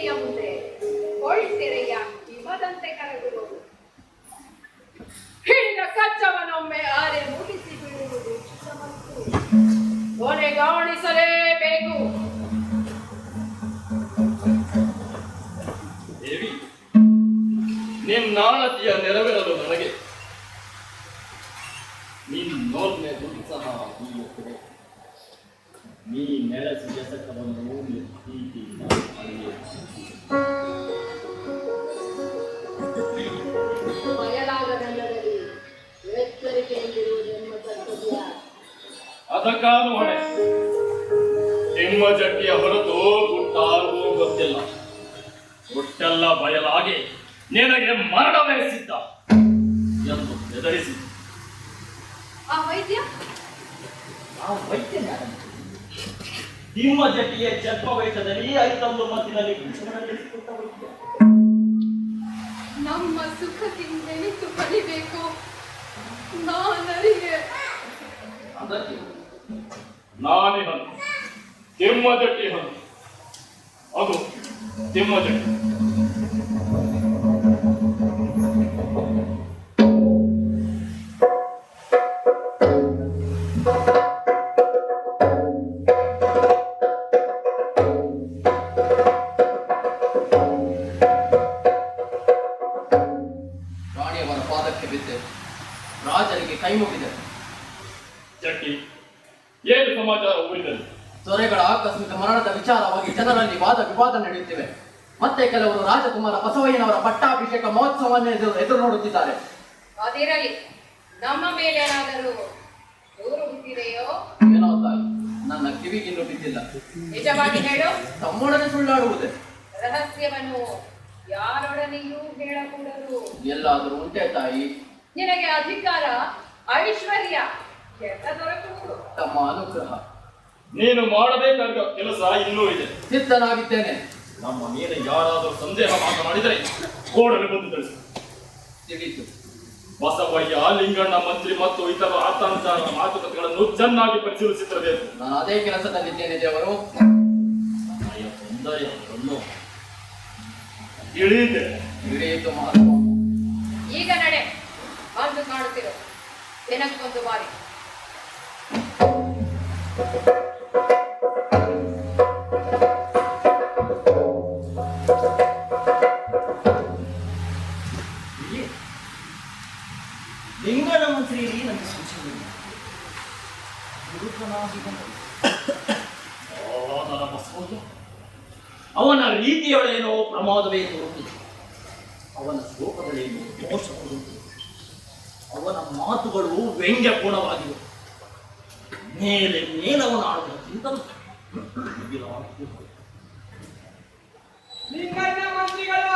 ನೇಸರೇಳಿಗೆಯ ಮುಂದೆ. ಹೊಳ್ತೆರೆಯ ಹಿಮದಂತೆ ಕರಗುವುದು ಹಿಡಿದ ಕಚ್ಚವನೊಮ್ಮೆ ಆರೆ ಮುಗಿಸಿ ಬಿಡುವುದು ಕೊನೆಗಾಣಿಸಲೇಬೇಕು ದೇವಿ ನಿನ್ನಾಳತಿಯ ನೆರವೇರಲು ನನಗೆ. ನಿನ್ನೋರ್ನೆ ಹೀಗುತ್ತದೆ ನೀ ನೆಲೆಸಿ ಎಸಕವನ್ನು ಪ್ರೀತಿಯಿಂದ ಅದಕ್ಕಾನು ಹೊಣೆ. ನಿಮ್ಮ ಜಟ್ಟಿಯ ಹೊರತು ಗುಟ್ಟಾಗೂ ಗೊತ್ತಿಲ್ಲ. ಗುಟ್ಟೆಲ್ಲ ಬಯಲಾಗಿ ನಿನಗೆ ಮರಣವೇ ಬಯಸಿದ್ದ ಎಂದು ಹೆದರಿಸಿದ್ದ ಆ ವೈದ್ಯ? ಆ ವೈದ್ಯ ನಿಮ್ಮ ಜೊತೆಗೆ ಜನ್ಮ ವಯಸ್ಸದಲ್ಲಿ ಐದೊಂದು ಮತ್ತಿನಲ್ಲಿ ವೈದ್ಯ ನಮ್ಮ ಕಲಿಬೇಕು ನಾನರಿಗೆ ಅದಕ್ಕೆ ನಾನೇ ಹನು ತಿಮ್ಮ ಜಟ್ಟಿ ಹನು ಅದು ತಿಮ್ಮ ಜಟ್ಟಿ ರಾಜರಿಗೆ ಹೋಗಿದೆ ಜಟ್ಟಿ ಏನು ಸಮಾಚಾರ ದೊರೆಗಳ ಆಕಸ್ಮಿಕ ಮರಣದ ವಿಚಾರವಾಗಿ ಜನರಲ್ಲಿ ವಾದ ವಿವಾದ ನಡೆಯುತ್ತಿವೆ. ಮತ್ತೆ ಕೆಲವರು ರಾಜಕುಮಾರ ಬಸವಯ್ಯನವರ ಪಟ್ಟಾಭಿಷೇಕ ಮಹೋತ್ಸವವನ್ನು ಎದುರು ಎದುರು ನೋಡುತ್ತಿದ್ದಾರೆ. ಅದಿರಲಿ ನಮ್ಮ ಮೇಲೆ ಏನಾದರೂ ದೂರು ಹುಟ್ಟಿದೆಯೋ? ಏನೋ ತಾಯಿ ನನ್ನ ಕಿವಿಗೆ ಬಿದ್ದಿಲ್ಲ. ನಿಜವಾಗಿ ಹೇಳು. ತಮ್ಮೊಡನೆ ಸುಳ್ಳಾಡುವುದೇ? ರಹಸ್ಯವನ್ನು ಯಾರೊಡನೆಯೂ ಹೇಳಕೂಡದು. ಎಲ್ಲಾದರೂ ಉಂಟೆ ತಾಯಿ? ನಿನಗೆ ಅಧಿಕಾರ ಐಶ್ವರ್ಯ. ಎಲ್ಲ ದೊರಕುವುದು? ತಮ್ಮ ಅನುಗ್ರಹ. ನೀನು ಮಾಡಬೇಕಾದ ಕೆಲಸ ಇನ್ನೂ ಇದೆ. ಸಿದ್ಧನಾಗಿದ್ದೇನೆ. ನಮ್ಮ ಮೇಲೆ ಯಾರಾದರೂ ಸಂದೇಹ ಮಾತನಾಡಿದರೆ ಕೂಡಲೇ ಬಂದು ತಿಳಿಸು. ತಿಳಿಯಿತು ಬಸವಯ್ಯ ಲಿಂಗಣ್ಣ ಮಂತ್ರಿ ಮತ್ತು ಇತರ ಆತಾಂತರ ಮಾತುಕತೆಗಳನ್ನು ಚೆನ್ನಾಗಿ ಪರಿಶೀಲಿಸಿರಬೇಕು ನಾನು ಅದೇ ಕೆಲಸದಲ್ಲಿದ್ದೇನೆ ದೇವರು. ಅಯ್ಯ ತೊಂದರೆಯನ್ನು ತಿಳಿಯಿದೆ ತಿಳಿಯಿತು ಮಹಾತ್ಮ ಈಗ ನಡೆ. ಬಂದು ಕಾಣುತ್ತಿರು. ದಿನಕ್ಕೊಂದು ಬಾರಿ. ಲಿಂಗನ ಮಂತ್ರಿಯಲ್ಲಿ ನನಗೆ ಸೂಚನೆ ಅವನ ರೀತಿಯೊಳೇನೋ ಪ್ರಮಾದವೇ ತೋರುತ್ತಿದೆ ಅವನ ಶ್ಲೋಕಗಳೇನೋ ದೋಷ ಕೊಡುತ್ತಿದೆ ಅವನ ಮಾತುಗಳು ವ್ಯಂಗ್ಯಪೂರ್ಣವಾಗಿವೆ ಮೇಲೆ ಮೇಲವನ. ಲಿಂಗಣ್ಣ ಮಂತ್ರಿಗಳು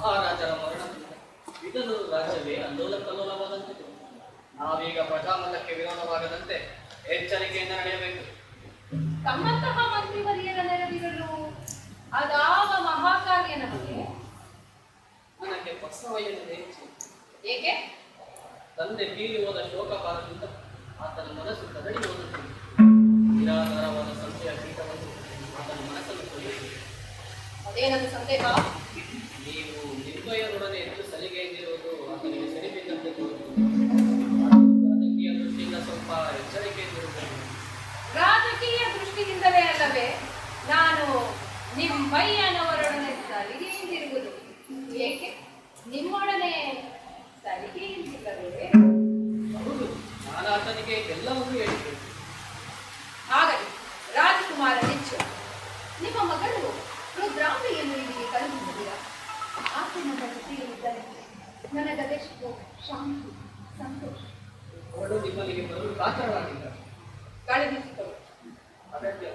ಮಹಾರಾಜರ ಮರಣ ಇದನ್ನು ರಾಜ್ಯವೇ ಆಂದೋಲನ ಕಲ್ಲೋಲವಾದಂತಿದೆ ನಾವೀಗ ಪ್ರಜಾಮತಕ್ಕೆ ವಿರೋಧವಾಗದಂತೆ ಎಚ್ಚರಿಕೆಯಿಂದ ನಡೆಯಬೇಕು. ತಮ್ಮಂತಹ ಮಂತ್ರಿವರಿಯರ ನೆರವಿಗಳು ಅದಾವ ಮಹಾಕಾರ್ಯ ನಮಗೆ? ನನಗೆ ಬಸವಯ್ಯನಿಗೆ ಹೆಚ್ಚು ಏಕೆ? ತಂದೆ ತೀರಿ ಹೋದ ಶೋಕ ಬಾರದಿಂದ ಆತನ ಮನಸ್ಸು ಕದಡಿ ಹೋದಂತೆ. ನಿರಾಧಾರವಾದ ಸಂಸ್ಥೆಯ ಕೀಟವನ್ನು ಆತನ ಮನಸ್ಸನ್ನು ಕೊಲ್ಲಿಸಿದೆ ಅದೇನದು ಸಂದೇಹ? ನೀವು ನಿರ್ಭಯರೊಡನೆ ಎಷ್ಟು ಸಲಿಗೆಯಿಂದಿರುವುದು ಆತನಿಗೆ ತೋರುವುದು ರಾಜಕೀಯ ದೃಷ್ಟಿಯಿಂದ ಸ್ವಲ್ಪ ಎಚ್ಚರಿಕೆಯಿಂದಿರಬೇಕು ರಾಜಕೀಯ ದೃಷ್ಟಿಯಿಂದಲೇ ಅಲ್ಲವೇ ನಾನು ನಿಮ್ಮಯ್ಯನವರೊಡನೆ ಸಲಿಗೆಯಿಂದಿರುವುದು ಏಕೆ? ನಿಮ್ಮೊಡನೆ ಸಲಿಗೆಯಿಂದಿಲ್ಲವೇ ಹೌದು ನಾನು ಆತನಿಗೆ ಎಲ್ಲವನ್ನೂ ಹೇಳಿದ್ದೇನೆ ಆಗಲಿ ರಾಜಕುಮಾರ ಹೆಚ್ಚು ನಿಮ್ಮ ಮಗಳು ರುದ್ರಾಂಬೆಯನ್ನು ಇಲ್ಲಿಗೆ ಕಳುಹಿಸಿದ್ದೀರಾ ಆತನ ಜೊತೆಯಲ್ಲಿದ್ದರೆ ನನಗದೆಷ್ಟು ಶಾಂತಿ, ಸಂತೋಷ. ಅವಳು ನಿಮ್ಮಲ್ಲಿಗೆ ಬರಲು ಕಾತರವಾಗಿದ್ದಾರೆ ಕಳುಹಿಸಿಕೊಡು ಅಗತ್ಯ.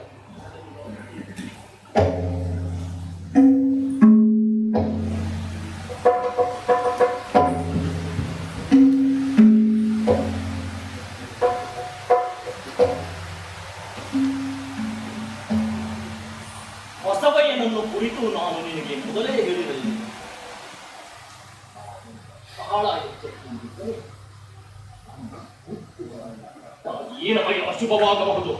ಬಸವಯ್ಯನನ್ನು ಕುರಿತು ನಾನು ನಿನಗೆ ಮೊದಲೇ ಹೇಳಿರಲಿಲ್ಲ. ಎಚ್ಚರಿಕೆಯಿಂದಿದ್ದರೆ ಈ ನಮಗೆ ಅಶುಭವಾಗಬಹುದು.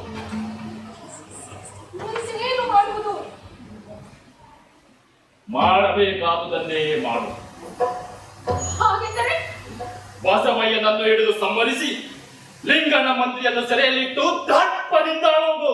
ಮಾಡಬೇಕಾದುದನ್ನೇ ಮಾಡು. ಬಸವಯ್ಯನನ್ನು ಹಿಡಿದು ಸಮ್ಮರಿಸಿ ಲಿಂಗನ ಮಂತ್ರಿಯನ್ನು ಸೆರೆಯಲ್ಲಿಟ್ಟು ದಪ್ಪದಿಂದ ಆಳುವುದು.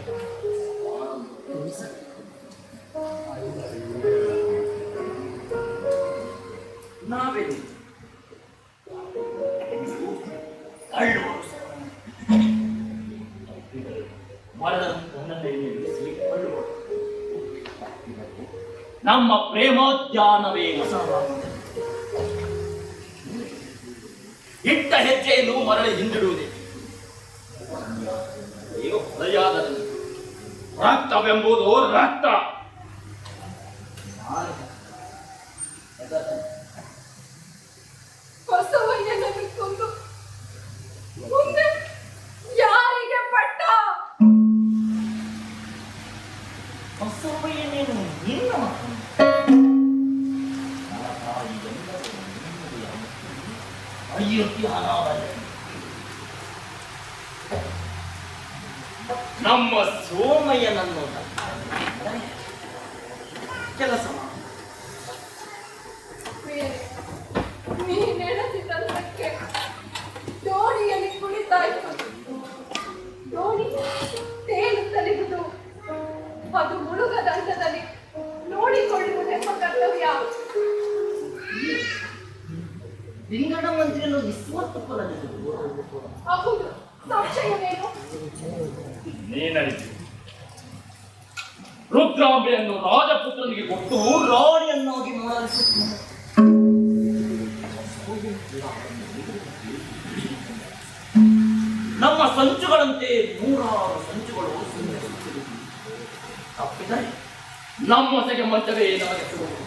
ನಮ್ಮ ಪ್ರೇಮೋದ್ಯಾನವೇ ಇಟ್ಟ ಹೆಜ್ಜೆಯನ್ನು ಮರಳಿ ಹಿಂದಿಡುವುದೇ. ರಕ್ತವೆಂಬುದು ರಕ್ತ. ಬಸವಯ್ಯನನ್ನು ಕೊಂದು ಮುಂದೆ ನಮ್ಮ ಸೋಮಯ್ಯನನ್ನು ಕೆಲಸ ಲಿಂಗಣ ಸಂಶಯವೇನು ನೀನರಿತು. ರುದ್ರಾಂಬೆಯನ್ನು ರಾಜಪುತ್ರನಿಗೆ ಕೊಟ್ಟು ರಾಣಿಯನ್ನಾಗಿ ಮಾಡಲಿಸುತ್ತಾನೆ ನಮ್ಮ ಸಂಚುಗಳಂತೆ ನೂರಾರು ಸಂಚುಗಳು ತಪ್ಪಿದರೆ ನಮ್ಮ ಸೆಗೆ ಮಂಚವೇ ನಮಗೆ ಸಿಗುವುದು